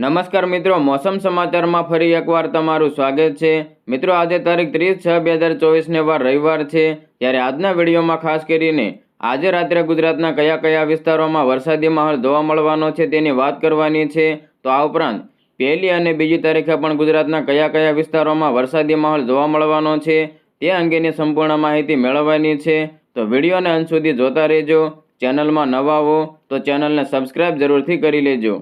નમસ્કાર મિત્રો, મોસમ સમાચારમાં ફરી એકવાર તમારું સ્વાગત છે. મિત્રો, આજે તારીખ ત્રીસ છ બે હજાર ચોવીસને વાર રવિવાર છે. ત્યારે આજના વિડીયોમાં ખાસ કરીને આજે રાત્રે ગુજરાતના કયા કયા વિસ્તારોમાં વરસાદી માહોલ જોવા મળવાનો છે તેની વાત કરવાની છે. તો આ ઉપરાંત પહેલી અને બીજી તારીખે પણ ગુજરાતના કયા કયા વિસ્તારોમાં વરસાદી માહોલ જોવા મળવાનો છે તે અંગેની સંપૂર્ણ માહિતી મેળવવાની છે. તો વિડીયોને અંત સુધી જોતા રહેજો. ચેનલમાં નવા હો તો ચેનલને સબસ્ક્રાઇબ જરૂરથી કરી લેજો.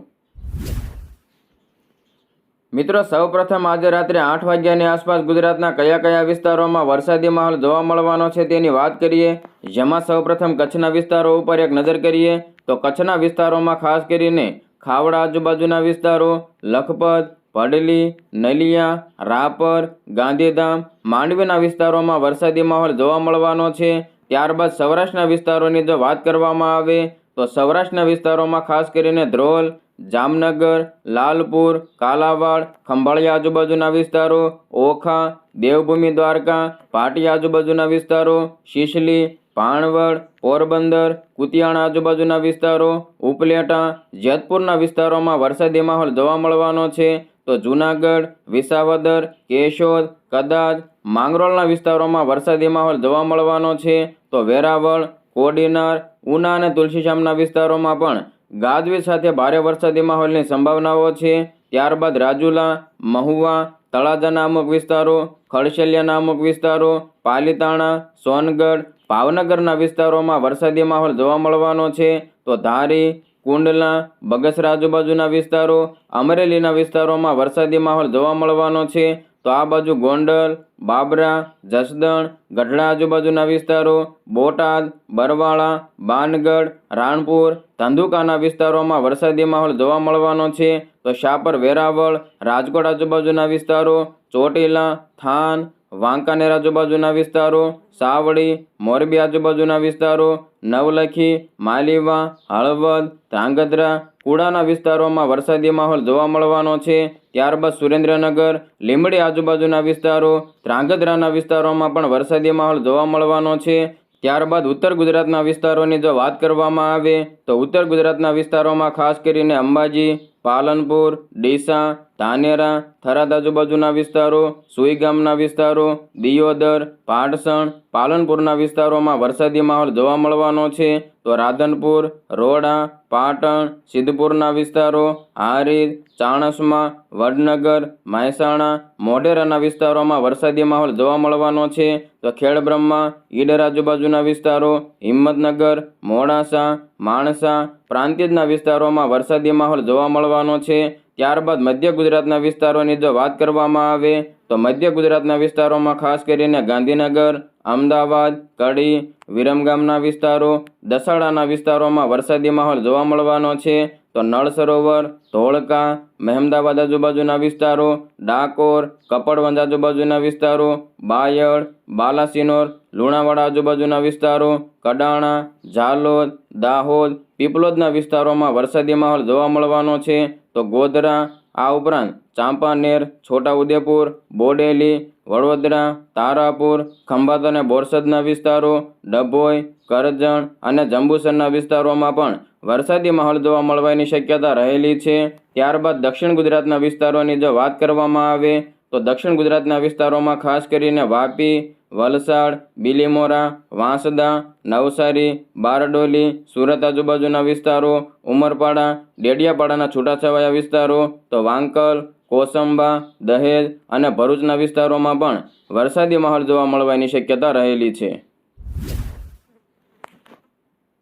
મિત્રો, સૌપ્રથમ આજે રાત્રે આઠ વાગ્યાની આસપાસ ગુજરાતના કયા કયા વિસ્તારોમાં વરસાદી માહોલ જોવા મળવાનો છે તેની વાત કરીએ. જેમાં સૌપ્રથમ કચ્છના વિસ્તારો ઉપર એક નજર કરીએ તો કચ્છના વિસ્તારોમાં ખાસ કરીને ખાવડા આજુબાજુના વિસ્તારો, લખપત, પડલી, નલિયા, રાપર, ગાંધીધામ, માંડવીના વિસ્તારોમાં વરસાદી માહોલ જોવા મળવાનો છે. ત્યારબાદ સૌરાષ્ટ્રના વિસ્તારોની જો વાત કરવામાં આવે તો સૌરાષ્ટ્રના વિસ્તારોમાં ખાસ કરીને ધ્રોલ જામનગર, લાલપુર, કાલાવાડ, ખંભાળિયા આજુબાજુના વિસ્તારો, ઓખા, દેવભૂમિ દ્વારકા, પાટી આજુબાજુના વિસ્તારો, શિશલી, પાણવડ, પોરબંદર, કુતિયાણા આજુબાજુના વિસ્તારો, ઉપલેટા, જેતપુરના વિસ્તારોમાં વરસાદી માહોલ જોવા મળવાનો છે. તો જૂનાગઢ, વિસાવદર, કેશોદ, કદાચ, માંગરોળના વિસ્તારોમાં વરસાદી માહોલ જોવા મળવાનો છે. તો વેરાવળ, કોડીનાર, ઉના અને તુલસીશ્યામના વિસ્તારોમાં પણ ગાજવીજ સાથે ભારે વરસાદી માહોલની સંભાવનાઓ છે. ત્યારબાદ રાજુલા, મહુવા તળાજાના અમુક વિસ્તારો ખડશેલિયાના અમુક વિસ્તારો, પાલીતાણા, સોનગઢ, ભાવનગરના વિસ્તારોમાં વરસાદી માહોલ જોવા મળવાનો છે. તો ધારી, કુંડલા, બગસરા આજુબાજુના વિસ્તારો, અમરેલીના વિસ્તારોમાં વરસાદી માહોલ જોવા મળવાનો છે. તો આ બાજુ ગોંડલ, બાબરા, જસદણ, ગઢડા આજુબાજુના વિસ્તારો, બોટાદ, બરવાળા, બાનગઢ, રાણપુર, ધંધુકાના વિસ્તારોમાં વરસાદી માહોલ જોવા મળવાનો છે. તો શાપર, વેરાવળ, રાજકોટ આજુબાજુના વિસ્તારો, ચોટીલા, થાન, વાંકાનેર આજુબાજુના વિસ્તારો સાવડી મોરબી આજુબાજુના વિસ્તારો, નવલખી, માલીવા, હળવદ, ધ્રાંગધ્રા, કુડાના વિસ્તારોમાં વરસાદી માહોલ જોવા મળવાનો છે. ત્યારબાદ સુરેન્દ્રનગર, લીંબડી આજુબાજુના વિસ્તારો, ધ્રાંગધ્રાના વિસ્તારોમાં પણ વરસાદી માહોલ જોવા મળવાનો છે. ત્યારબાદ ઉત્તર ગુજરાતના વિસ્તારોની જો વાત કરવામાં આવે, તો ઉત્તર ગુજરાતના વિસ્તારોમાં ખાસ કરીને અંબાજી, પાલનપુર, ડીસા ધાનેરા, થરાદ આજુબાજુના વિસ્તારો, સુઈ ગામના વિસ્તારો, દિયોદર, પાટસણ, પાલનપુરના વિસ્તારોમાં વરસાદી માહોલ જોવા મળવાનો છે. તો રાધનપુર, રોડા, પાટણ, સિદ્ધપુરના વિસ્તારો હારીજ ચાણસમા, વડનગર, મહેસાણા, મોઢેરાના વિસ્તારોમાં વરસાદી માહોલ જોવા મળવાનો છે. તો ખેડબ્રહ્મા, ઈડર આજુબાજુના વિસ્તારો, હિંમતનગર, મોડાસા, માણસા પ્રાંતિજના વિસ્તારોમાં વરસાદી માહોલ જોવા મળવાનો છે. ત્યારબાદ મધ્ય ગુજરાતના વિસ્તારોની જો વાત કરવામાં આવે, તો મધ્ય ગુજરાતના વિસ્તારોમાં ખાસ કરીને ગાંધીનગર, અમદાવાદ, કડી વિરમગામના વિસ્તારો, દસાડાના વિસ્તારોમાં વરસાદી માહોલ જોવા મળવાનો છે. તો નળ સરોવર ધોળકા, મહેમદાવાદ આજુબાજુના વિસ્તારો, ડાકોર, કપડવંજ આજુબાજુના વિસ્તારો, બાયડ, બાલાસિનોર લુણાવાડા આજુબાજુના વિસ્તારો, કડાણા, ઝાલોદ, દાહોદ, પીપલોદના વિસ્તારોમાં વરસાદી માહોલ જોવા મળવાનો છે. તો ગોધરા, આ ઉપરાંત ચાંપાનેર, છોટાઉદેપુર, બોડેલી, વડોદરા, તારાપુર, ખંભાત અને બોરસદના વિસ્તારો, ડભોઈ, કરજણ અને જંબુસરના વિસ્તારોમાં પણ વરસાદી માહોલ જોવા મળવાની શક્યતા રહેલી છે. ત્યારબાદ દક્ષિણ ગુજરાતના વિસ્તારોની જો વાત કરવામાં આવે, તો દક્ષિણ ગુજરાતના વિસ્તારોમાં ખાસ કરીને વાપી વલસાડ, બિલીમોરા, વાંસદા, નવસારી, બારડોલી, સુરત આજુબાજુના વિસ્તારો, ઉમરપાડા, ડેડિયાપાડાના છૂટાછવાયા વિસ્તારો, તો વાંકલ, કોસંબા, દહેજ અને ભરૂચના વિસ્તારોમાં પણ વરસાદી માહોલ જોવા મળવાની શક્યતા રહેલી છે.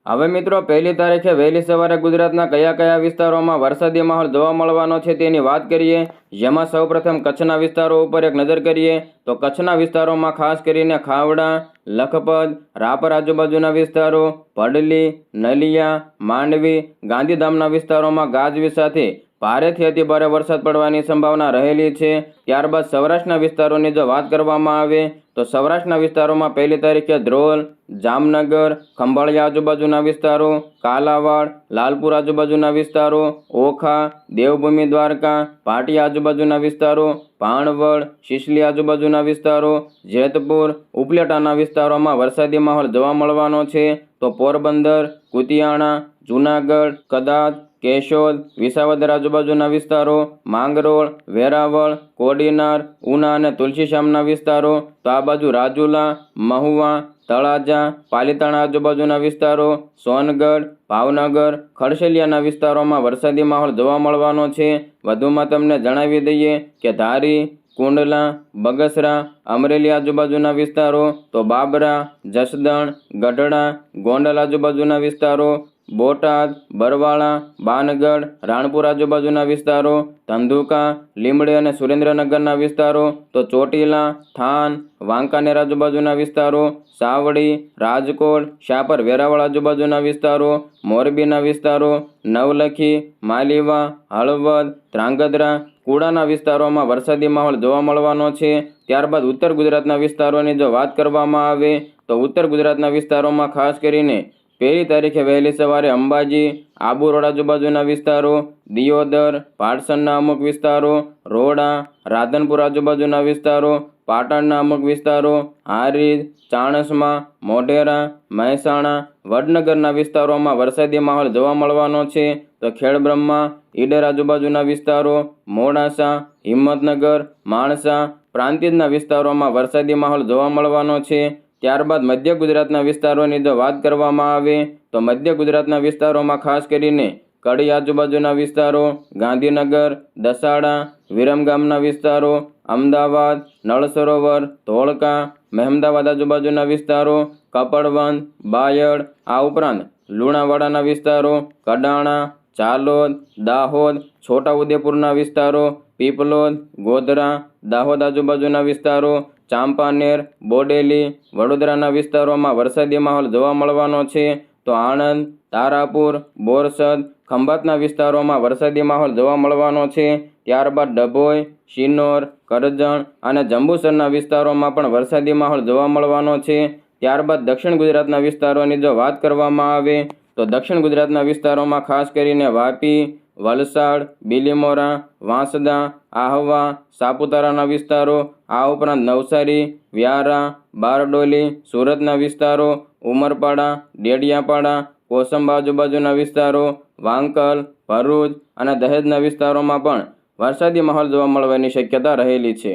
હવે મિત્રો, પહેલી તારીખે વહેલી સવારે ગુજરાતના કયા કયા વિસ્તારોમાં વરસાદી માહોલ જોવા મળવાનો છે તેની વાત કરીએ. જેમાં સૌપ્રથમ કચ્છના વિસ્તારો ઉપર એક નજર કરીએ તો કચ્છના વિસ્તારોમાં ખાસ કરીને ખાવડા, લખપત, રાપર આજુબાજુના વિસ્તારો પડલી નલિયા, માંડવી, ગાંધીધામના વિસ્તારોમાં ગાજવી સાથે ભારેથી અતિભારે વરસાદ પડવાની સંભાવના રહેલી છે. ત્યારબાદ સૌરાષ્ટ્રના વિસ્તારોની જો વાત કરવામાં આવે તો સૌરાષ્ટ્રના વિસ્તારોમાં પહેલી તારીખે ધ્રોલ જામનગર, ખંભાળિયા આજુબાજુના વિસ્તારો, કાલાવાડ, લાલપુર આજુબાજુના વિસ્તારો, ઓખા, દેવભૂમિ દ્વારકા પાટી આજુબાજુના વિસ્તારો ભાણવડ શિશલી આજુબાજુના વિસ્તારો, જેતપુર, ઉપલેટાના વિસ્તારોમાં વરસાદી માહોલ જોવા મળવાનો છે. તો પોરબંદર, કુતિયાણા, જૂનાગઢ, કદાચ કેશોદ વિસાવદર આજુબાજુના વિસ્તારો, માંગરોળ, વેરાવળ, કોડીનાર, ઉના અને તુલસીશ્યામના વિસ્તારો, તો આ બાજુ રાજુલા, મહુવા, તળાજા, પાલીતાણા આજુબાજુના વિસ્તારો, સોનગઢ, ભાવનગર, ખડસલિયાના વિસ્તારોમાં વરસાદી માહોલ જોવા મળવાનો છે. વધુમાં તમને જણાવી દઈએ કે ધારી, કુંડલા, બગસરા, અમરેલી આજુબાજુના વિસ્તારો, તો બાબરા, જસદણ, ગઢડા, ગોંડલ આજુબાજુના વિસ્તારો બોટાદ, બરવાળા, બાનગઢ, રાણપુર આજુબાજુના વિસ્તારો, ધંધુકા લીમડી અને સુરેન્દ્રનગરના વિસ્તારો, તો ચોટીલા, થાન, વાંકાનેર આજુબાજુના વિસ્તારો, સાવડી, રાજકોટ, શાપર વેરાવળ આજુબાજુના વિસ્તારો, મોરબીના વિસ્તારો, નવલખી, માલીવા, હળવદ, ધ્રાંગધ્રા, કુડાના વિસ્તારોમાં વરસાદી માહોલ જોવા મળવાનો છે. ત્યારબાદ ઉત્તર ગુજરાતના વિસ્તારોની જો વાત કરવામાં આવે, તો ઉત્તર ગુજરાતના વિસ્તારોમાં ખાસ કરીને પહેલી તારીખે વહેલી સવારે અંબાજી, આબુ રોડ આજુબાજુના વિસ્તારો, દિયોદર પાટસણના અમુક વિસ્તારો, રોડા, રાધનપુર આજુબાજુના વિસ્તારો, પાટણના અમુક વિસ્તારો, હારીજ, ચાણસમા, મોઢેરા, મહેસાણા, વડનગરના વિસ્તારોમાં વરસાદી માહોલ જોવા મળવાનો છે. તો ખેડબ્રહ્મા, ઈડર આજુબાજુના વિસ્તારો, મોડાસા, હિંમતનગર, માણસા, પ્રાંતિજના વિસ્તારોમાં વરસાદી માહોલ જોવા મળવાનો છે. ત્યારબાદ મધ્ય ગુજરાતના વિસ્તારોની જો વાત કરવામાં આવે, તો મધ્ય ગુજરાતના વિસ્તારોમાં ખાસ કરીને કડી આજુબાજુના વિસ્તારો, ગાંધીનગર, દસાડા વિરમગામના વિસ્તારો, અમદાવાદ નળ સરોવર ધોળકા, મહેમદાવાદ આજુબાજુના વિસ્તારો કપડવંદ બાયડ, આ ઉપરાંત લુણાવાડાના વિસ્તારો, કડાણા, ચાલોદ, દાહોદ, છોટાઉદેપુરના વિસ્તારો, પીપલોદ, ગોધરા, દાહોદ આજુબાજુના વિસ્તારો ચાંપાનેર, બોડેલી, વડોદરાના વિસ્તારોમાં વરસાદી માહોલ જોવા મળવાનો છે. તો આણંદ, તારાપુર, બોરસદ, ખંભાતના વિસ્તારોમાં વરસાદી માહોલ જોવા મળવાનો છે. ત્યારબાદ ડભોઈ, શિનોર, કરજણ અને જંબુસરના વિસ્તારોમાં પણ વરસાદી માહોલ જોવા મળવાનો છે. ત્યારબાદ દક્ષિણ ગુજરાતના વિસ્તારોની જો વાત કરવામાં આવે, તો દક્ષિણ ગુજરાતના વિસ્તારોમાં ખાસ કરીને વાપી, વલસાડ, બિલીમોરા, વાંસદા, આહવા, સાપુતારાના વિસ્તારો આ ઉપરાંત નવસારી, વ્યારા, બારડોલી, સુરતના વિસ્તારો, ઉમરપાડા, ડેડિયાપાડા, કોસમ આજુબાજુના વિસ્તારો, વાંકલ, ભરૂચ અને દહેજના વિસ્તારોમાં પણ વરસાદી માહોલ જોવા મળવાની શક્યતા રહેલી છે.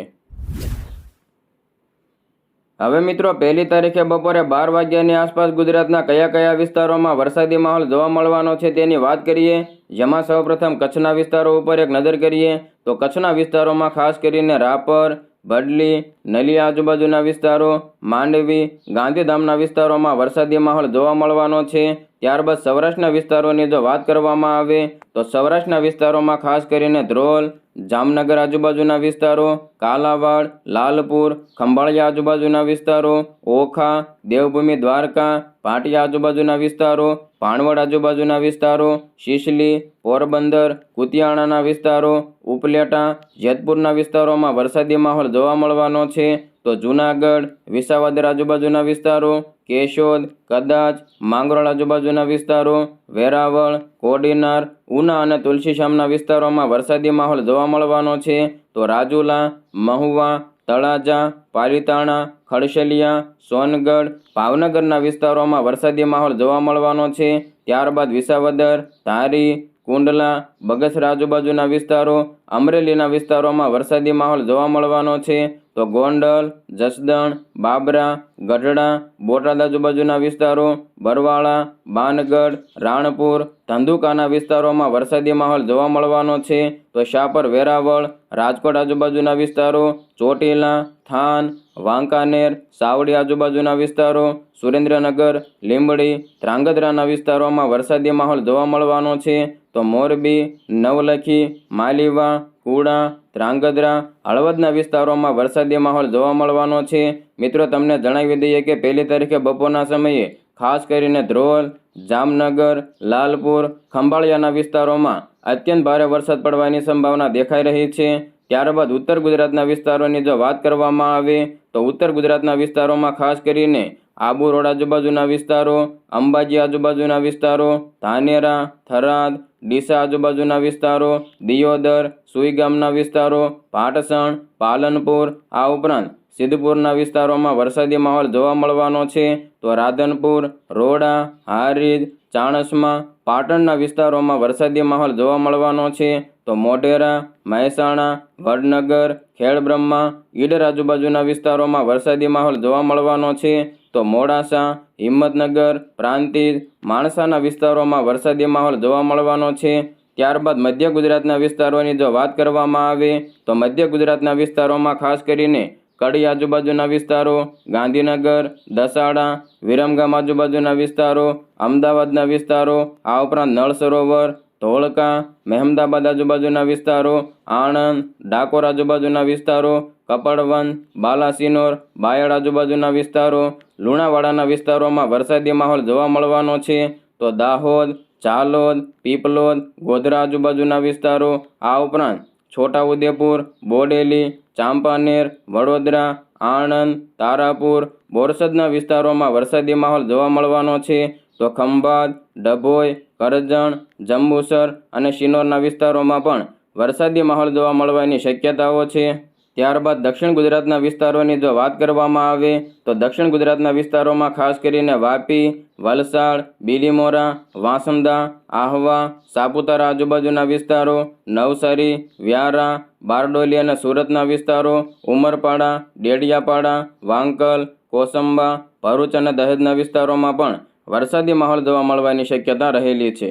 હવે મિત્રો, પહેલી તારીખે બપોરે બાર વાગ્યાની આસપાસ ગુજરાતના કયા કયા વિસ્તારોમાં વરસાદી માહોલ જોવા મળવાનો છે તેની વાત કરીએ. જેમાં સૌપ્રથમ કચ્છના વિસ્તારો ઉપર એક નજર કરીએ તો કચ્છના વિસ્તારોમાં ખાસ કરીને રાપર બડલી નલી આજુબાજુના વિસ્તારો, માંડવી, ગાંધીધામના વિસ્તારોમાં વરસાદી માહોલ જોવા મળવાનો છે. ત્યારબાદ સૌરાષ્ટ્રના વિસ્તારોની જો વાત કરવામાં આવે, તો સૌરાષ્ટ્રના વિસ્તારોમાં ખાસ કરીને ધ્રોલ જામનગર આજુબાજુના વિસ્તારો, કાલાવાડ, લાલપુર, ખંભાળિયા આજુબાજુના વિસ્તારો, ઓખા, દેવભૂમિ દ્વારકા, પાટિયા આજુબાજુના વિસ્તારો ભાણવડ આજુબાજુના વિસ્તારો, શિશલી, પોરબંદર, કુતિયાણાના વિસ્તારો, ઉપલેટા, જેતપુરના વિસ્તારોમાં વરસાદી માહોલ જોવા મળવાનો છે. તો જૂનાગઢ, વિસાવદર આજુબાજુના વિસ્તારો કેશોદ, કદાચ, માંગરોળ આજુબાજુના વિસ્તારો, વેરાવળ, કોડીનાર, ઉના અને તુલસીશ્યામના વિસ્તારોમાં વરસાદી માહોલ જોવા મળવાનો છે. તો રાજુલા, મહુવા, તળાજા, પાલીતાણા ખડશલિયા સોનગઢ, ભાવનગરના વિસ્તારોમાં વરસાદી માહોલ જોવા મળવાનો છે. ત્યારબાદ વિસાવદર, ધારી, કુંડલા, બગસરા આજુબાજુના વિસ્તારો, અમરેલીના વિસ્તારોમાં વરસાદી માહોલ જોવા મળવાનો છે. તો ગોંડલ, જસદણ, બાબરા, ગઢડા, બોટાદ આજુબાજુના વિસ્તારો, બરવાળા, બાનગઢ, રાણપુર, ધંધુકાના વિસ્તારોમાં વરસાદી માહોલ જોવા મળવાનો છે. તો શાપર, વેરાવળ, રાજકોટ આજુબાજુના વિસ્તારો, ચોટીલા, થાન, વાંકાનેર, સાવડી આજુબાજુના વિસ્તારો, સુરેન્દ્રનગર, લીંબડી, ધ્રાંગધ્રાના વિસ્તારોમાં વરસાદી માહોલ જોવા મળવાનો છે. તો મોરબી, નવલખી, માલીવા, કુડા ધ્રાંગધ્રા, હળવદના વિસ્તારોમાં વરસાદી માહોલ જોવા મળવાનો છે. મિત્રો, તમને જણાવી દઈએ કે પહેલી તારીખે બપોરના સમયે ખાસ કરીને ધ્રોલ, જામનગર, લાલપુર, ખંભાળિયાના વિસ્તારોમાં અત્યંત ભારે વરસાદ પડવાની સંભાવના દેખાઈ રહી છે. ત્યારબાદ ઉત્તર ગુજરાતના વિસ્તારોની જો વાત કરવામાં આવે, તો ઉત્તર ગુજરાતના વિસ્તારોમાં ખાસ કરીને આબુ રોડ આજુબાજુના વિસ્તારો, અંબાજી આજુબાજુના વિસ્તારો, ધાનેરા, થરાદ ડીસા આજુબાજુના વિસ્તારો, દિયોદર સુઈગામના વિસ્તારો, પાટસણ, પાલનપુર, આ ઉપરાંત સિદ્ધપુરના વિસ્તારોમાં વરસાદી માહોલ જોવા મળવાનો છે. તો રાધનપુર, રોડા, હારીજ, ચાણસમા, પાટણના વિસ્તારોમાં વરસાદી માહોલ જોવા મળવાનો છે. તો મોઢેરા, મહેસાણા, વડનગર, ખેડબ્રહ્મા, ઈડર આજુબાજુના વિસ્તારોમાં વરસાદી માહોલ જોવા મળવાનો છે. તો મોડાસા, હિંમતનગર, પ્રાંતિજ, માણસાના વિસ્તારોમાં વરસાદી માહોલ જોવા મળવાનો છે. ત્યારબાદ મધ્ય ગુજરાતના વિસ્તારોની જો વાત કરવામાં આવે, તો મધ્ય ગુજરાતના વિસ્તારોમાં ખાસ કરીને કડી આજુબાજુના વિસ્તારો, ગાંધીનગર, દસાડા, વિરમગામ આજુબાજુના વિસ્તારો, અમદાવાદના વિસ્તારો, આ ઉપરાંત નળ સરોવર, ધોળકા, મહેમદાબાદ આજુબાજુના વિસ્તારો, આણંદ, ડાકોર આજુબાજુના વિસ્તારો કપડવન બાલાસિનોર, બાયડ આજુબાજુના વિસ્તારો, લુણાવાડાના વિસ્તારોમાં વરસાદી માહોલ જોવા મળવાનો છે. તો દાહોદ, ચાલોદ, પીપલોદ, ગોધરા આજુબાજુના વિસ્તારો, આ ઉપરાંત છોટાઉદેપુર, બોડેલી, ચાંપાનેર, વડોદરા, આણંદ, તારાપુર, બોરસદના વિસ્તારોમાં વરસાદી માહોલ જોવા મળવાનો છે. તો ખંભાત, ડભોઈ, કરજણ, જંબુસર અને શિનોરના વિસ્તારોમાં પણ વરસાદી માહોલ જોવા મળવાની શક્યતાઓ છે. ત્યારબાદ દક્ષિણ ગુજરાતના વિસ્તારોની જો વાત કરવામાં આવે, તો દક્ષિણ ગુજરાતના વિસ્તારોમાં ખાસ કરીને વાપી, વલસાડ, બીલીમોરા, વાંસંદા, આહવા, સાપુતારા આજુબાજુના વિસ્તારો, નવસારી, વ્યારા, બારડોલી અને સુરતના વિસ્તારો, ઉમરપાડા, ડેડિયાપાડા, વાંકલ, કોસંબા, ભરૂચ અને દહેજના વિસ્તારોમાં પણ વરસાદી માહોલ જોવા મળવાની શક્યતા રહેલી છે.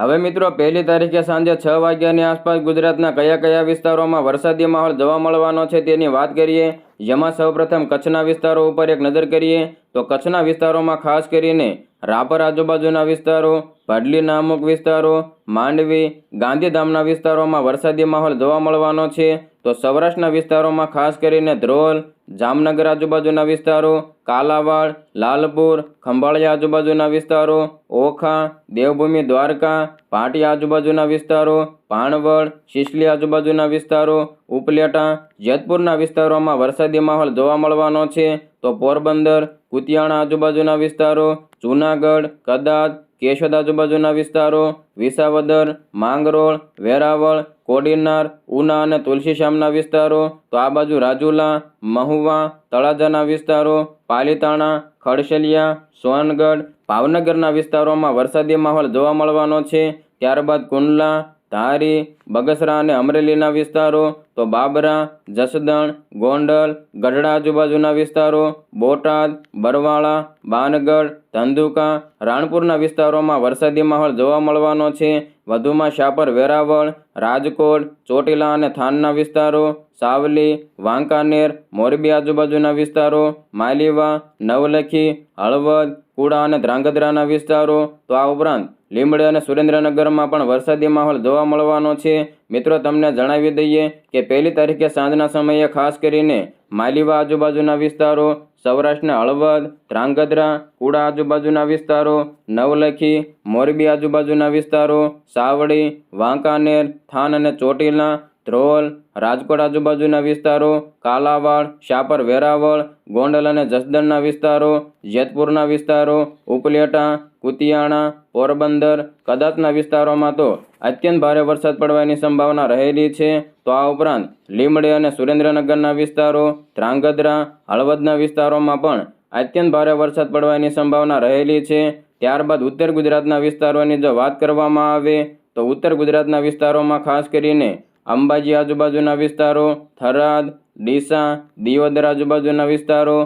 હવે મિત્રો, પહેલી તારીખે સાંજે છ વાગ્યાની આસપાસ ગુજરાતના કયા કયા વિસ્તારોમાં વરસાદી માહોલ જોવા મળવાનો છે તેની વાત કરીએ. જેમાં સૌપ્રથમ કચ્છના વિસ્તારો ઉપર એક નજર કરીએ તો કચ્છના વિસ્તારોમાં ખાસ કરીને રાપર આજુબાજુના વિસ્તારો ભાડલીના અમુક વિસ્તારો, માંડવી, ગાંધીધામના વિસ્તારોમાં વરસાદી માહોલ જોવા મળવાનો છે. તો સૌરાષ્ટ્રના વિસ્તારોમાં ખાસ કરીને ધ્રોલ જામનગર આજુબાજુના વિસ્તારો, કાલાવાડ, લાલપુર, ખંભાળિયા આજુબાજુના વિસ્તારો, ઓખા, દેવભૂમિ, દ્વારકા પાટી આજુબાજુના વિસ્તારો પાણવડ શિશલી આજુબાજુના વિસ્તારો, ઉપલેટા, જેતપુરના વિસ્તારોમાં વરસાદી માહોલ જોવા મળવાનો છે. તો પોરબંદર, કુતિયાણા આજુબાજુના વિસ્તારો, જૂનાગઢ, કદાચ કેશોદ આજુબાજુના વિસ્તારો, વિસાવદર, માંગરોળ, વેરાવળ, કોડીનાર, ઉના અને તુલસીશ્યામના વિસ્તારો, તો આ બાજુ રાજુલા, મહુવા, તળાજાના વિસ્તારો, પાલીતાણા, ખડશલિયા, સોનગઢ, ભાવનગરના વિસ્તારોમાં વરસાદી માહોલ જોવા મળવાનો છે. ત્યારબાદ કુંડલા ધારી બગસરા અને અમરેલીના વિસ્તારો, તો બાબરા, જસદણ, ગોંડલ, ગઢડા આજુબાજુના વિસ્તારો, બોટાદ, બરવાળા, બાનગઢ, ધંધુકા, રાણપુરના વિસ્તારોમાં વરસાદી માહોલ જોવા મળવાનો છે. વધુમાં શાપર વેરાવળ, રાજકોટ, ચોટીલા અને થાનના વિસ્તારો, સાવલી, વાંકાનેર, મોરબી આજુબાજુના વિસ્તારો, માલીવા, નવલખી, હળવદ, કુડા અને ધ્રાંગધ્રાના વિસ્તારો. તો આ ઉપરાંત લીંબડી અને સુરેન્દ્રનગરમાં પણ વરસાદી માહોલ જોવા મળવાનો છે. મિત્રો, તમને જણાવી દઈએ કે પહેલી તારીખે સાંજના સમયે ખાસ કરીને માલીવા આજુબાજુના વિસ્તારો, સૌરાષ્ટ્રના હળવદ, ધ્રાંગધ્રા, કુડા આજુબાજુના વિસ્તારો, નવલખી, મોરબી આજુબાજુના વિસ્તારો, સાવડી, વાંકાનેર, થાન અને ચોટીલા, ધ્રોલ રાજકોટ આજુબાજુના વિસ્તારો, કાલાવાડ, શાપર વેરાવળ, ગોંડલ અને જસદણના વિસ્તારો, જેતપુરના વિસ્તારો, ઉપલેટા, કુતિયાણા, પોરબંદર કદાચના વિસ્તારોમાં તો અત્યંત ભારે વરસાદ પડવાની સંભાવના રહેલી છે. તો આ ઉપરાંત લીમડી અને સુરેન્દ્રનગરના વિસ્તારો, ધ્રાંગધ્રા, હળવદના વિસ્તારોમાં પણ અત્યંત ભારે વરસાદ પડવાની સંભાવના રહેલી છે. ત્યારબાદ ઉત્તર ગુજરાતના વિસ્તારોની જો વાત કરવામાં આવે, તો ઉત્તર ગુજરાતના વિસ્તારોમાં ખાસ કરીને અંબાજી આજુબાજુના વિસ્તારો, થરાદ, ડીસા, દિયોદર આજુબાજુના વિસ્તારો,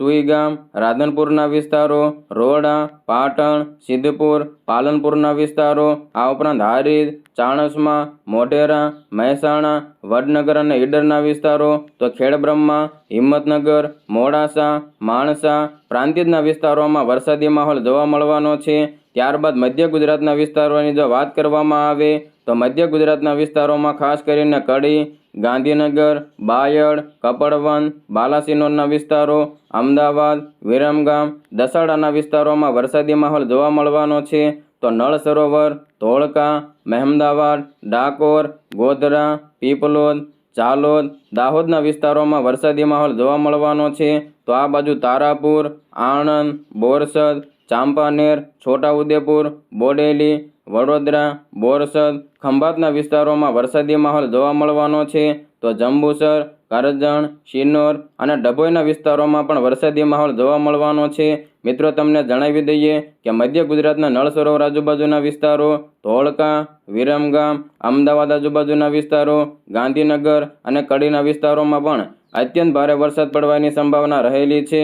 સુઈગામ, રાધનપુરના વિસ્તારો રોડા પાટણ, સિદ્ધપુર, પાલનપુરના વિસ્તારો, આ ઉપરાંત હારીજ ચાણસમા, મોઢેરા, મહેસાણા, વડનગર અને ઈડરના વિસ્તારો, તો ખેડબ્રહ્મા, હિંમતનગર, મોડાસા, માણસા, પ્રાંતિજના વિસ્તારોમાં વરસાદી માહોલ જોવા મળવાનો છે. ત્યારબાદ મધ્ય ગુજરાતના વિસ્તારોની જો વાત કરવામાં આવે તો મધ્ય ગુજરાતના વિસ્તારોમાં ખાસ કરીને કડી, ગાંધીનગર, બાયડ કપડવન બાલાસિનોરના વિસ્તારો, અમદાવાદ, વિરમગામ, દસાડાના વિસ્તારોમાં વરસાદી માહોલ જોવા મળવાનો છે. તો નળ સરોવર, ધોળકા, મહેમદાવાદ, ડાકોર, ગોધરા, પીપલોદ, ચાલોદ, દાહોદના વિસ્તારોમાં વરસાદી માહોલ જોવા મળવાનો છે. તો આ બાજુ તારાપુર, આણંદ, બોરસદ, ચાંપાનેર, છોટાઉદેપુર, બોડેલી વડોદરા, બોરસદ, ખંભાતના વિસ્તારોમાં વરસાદી માહોલ જોવા મળવાનો છે. તો જંબુસર, કરજણ, શિનોર અને ડભોઈના વિસ્તારોમાં પણ વરસાદી માહોલ જોવા મળવાનો છે. મિત્રો, તમને જણાવી દઈએ કે મધ્ય ગુજરાતના નળ સરોવર આજુબાજુના વિસ્તારો, ધોળકા, વિરમગામ, અમદાવાદ આજુબાજુના વિસ્તારો, ગાંધીનગર અને કડીના વિસ્તારોમાં પણ અત્યંત ભારે વરસાદ પડવાની સંભાવના રહેલી છે.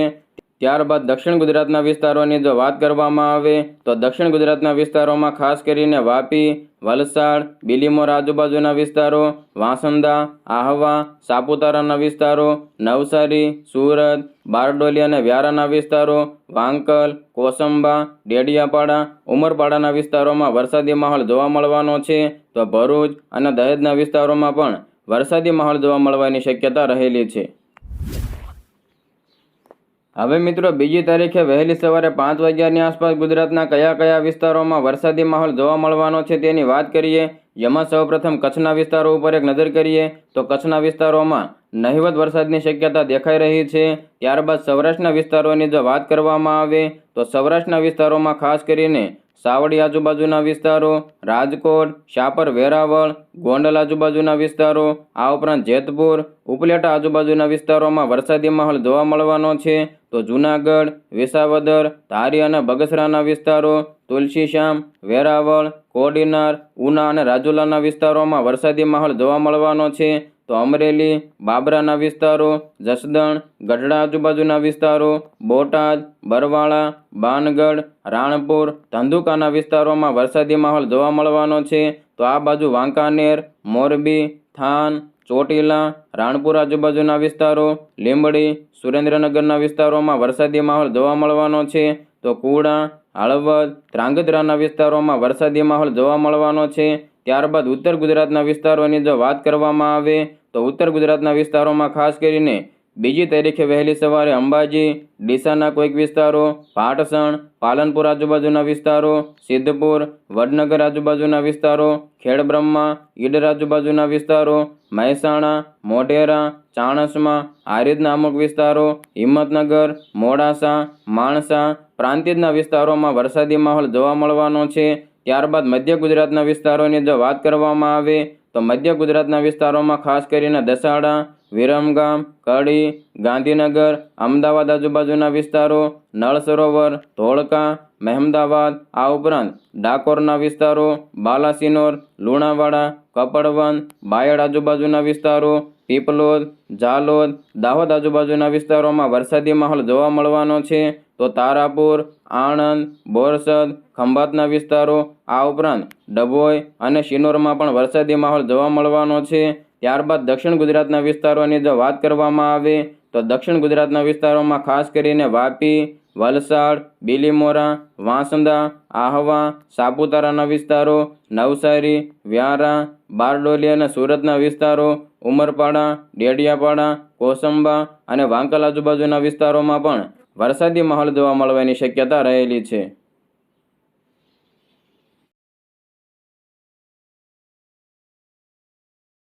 ત્યારબાદ દક્ષિણ ગુજરાતના વિસ્તારોની જો વાત કરવામાં આવે, તો દક્ષિણ ગુજરાતના વિસ્તારોમાં ખાસ કરીને વાપી, વલસાડ, બિલીમોર આજુબાજુના વિસ્તારો, વાંસંદા, આહવા, સાપુતારાના વિસ્તારો, નવસારી, સુરત, બારડોલી અને વ્યારાના વિસ્તારો, વાંકલ, કોસંબા, ડેડિયાપાડા, ઉમરપાડાના વિસ્તારોમાં વરસાદી માહોલ જોવા મળવાનો છે. તો ભરૂચ અને દહેજના વિસ્તારોમાં પણ વરસાદી માહોલ જોવા મળવાની શક્યતા રહેલી છે. હવે મિત્રો, બીજી તારીખે વહેલી સવારે પાંચ વાગ્યાની આસપાસ ગુજરાતના કયા કયા વિસ્તારોમાં વરસાદી માહોલ જોવા મળવાનો છે તેની વાત કરીએ. જેમાં સૌપ્રથમ કચ્છના વિસ્તારો ઉપર એક નજર કરીએ તો કચ્છના વિસ્તારોમાં નહિવત વરસાદની શક્યતા દેખાઈ રહી છે. ત્યારબાદ સૌરાષ્ટ્રના વિસ્તારોની જો વાત કરવામાં આવે તો સૌરાષ્ટ્રના વિસ્તારોમાં ખાસ કરીને સાવડી આજુબાજુના વિસ્તારો, રાજકોટ, શાપર વેરાવળ, ગોંડલ આજુબાજુના વિસ્તારો, આ ઉપરાંત જેતપુર, ઉપલેટા આજુબાજુના વિસ્તારોમાં વરસાદી માહોલ જોવા મળવાનો છે. તો જૂનાગઢ, વિસાવદર, ધારી અને બગસરાના વિસ્તારો, તુલસીશ્યામ, વેરાવળ, કોડીનાર, ઉના અને રાજુલાના વિસ્તારોમાં વરસાદી માહોલ જોવા મળવાનો છે. તો અમરેલી, બાબરાના વિસ્તારો, જસદણ, ગઢડા આજુબાજુના વિસ્તારો, બોટાદ, બરવાળા, બાનગઢ, રાણપુર, ધંધુકાના વિસ્તારોમાં વરસાદી માહોલ જોવા મળવાનો છે. તો આ બાજુ વાંકાનેર, મોરબી, થાન, ચોટીલા, રાણપુર આજુબાજુના વિસ્તારો, લીંબડી, સુરેન્દ્રનગરના વિસ્તારોમાં વરસાદી માહોલ જોવા મળવાનો છે. તો કુડા, હળવદ, ધ્રાંગધ્રાના વિસ્તારોમાં વરસાદી માહોલ જોવા મળવાનો છે. ત્યારબાદ ઉત્તર ગુજરાતના વિસ્તારોની જો વાત કરવામાં આવે, તો ઉત્તર ગુજરાતના વિસ્તારોમાં ખાસ કરીને બીજી તારીખે વહેલી સવારે અંબાજી, ડીસાના કોઈક વિસ્તારો, પાટસણ, પાલનપુર આજુબાજુના વિસ્તારો, સિદ્ધપુર, વડનગર આજુબાજુના વિસ્તારો, ખેડબ્રહ્મા, ઈડર આજુબાજુના વિસ્તારો, મહેસાણા, મોઢેરા, ચાણસમા આ રીતના અમુક વિસ્તારો, હિંમતનગર, મોડાસા, માણસા પ્રાંતિજના વિસ્તારોમાં વરસાદી માહોલ જોવા મળવાનો છે. ત્યારબાદ મધ્ય ગુજરાતના વિસ્તારોની જો વાત કરવામાં આવે, તો મધ્ય ગુજરાતના વિસ્તારોમાં ખાસ કરીને દસાડા, વિરમગામ, કડી, ગાંધીનગર, અમદાવાદ આજુબાજુના વિસ્તારો, નળ સરોવર, ધોળકા, મહેમદાવાદ, આ ઉપરાંત ડાકોરના વિસ્તારો, બાલાસિનોર, લુણાવાડા કપડવન બાયડ આજુબાજુના વિસ્તારો પીપલોદ ઝાલોદ દાહોદ આજુબાજુના વિસ્તારોમાં વરસાદી માહોલ જોવા મળવાનો છે. તો તારાપુર, આણંદ, બોરસદ, ખંભાતના વિસ્તારો, આ ઉપરાંત ડભોઈ અને શિનોરમાં પણ વરસાદી માહોલ જોવા મળવાનો છે. ત્યારબાદ દક્ષિણ ગુજરાતના વિસ્તારોની જો વાત કરવામાં આવે, તો દક્ષિણ ગુજરાતના વિસ્તારોમાં ખાસ કરીને વાપી, વલસાડ, બિલીમોરા, વાંસદા, આહવા, સાપુતારાના વિસ્તારો, નવસારી, વ્યારા, બારડોલી અને સુરતના વિસ્તારો ઉમરપાડા, ડેડિયાપાડા, કોસંબા અને વાંકલ આજુબાજુના વિસ્તારોમાં પણ વરસાદી માહોલ જોવા મળવાની શક્યતા રહેલી છે.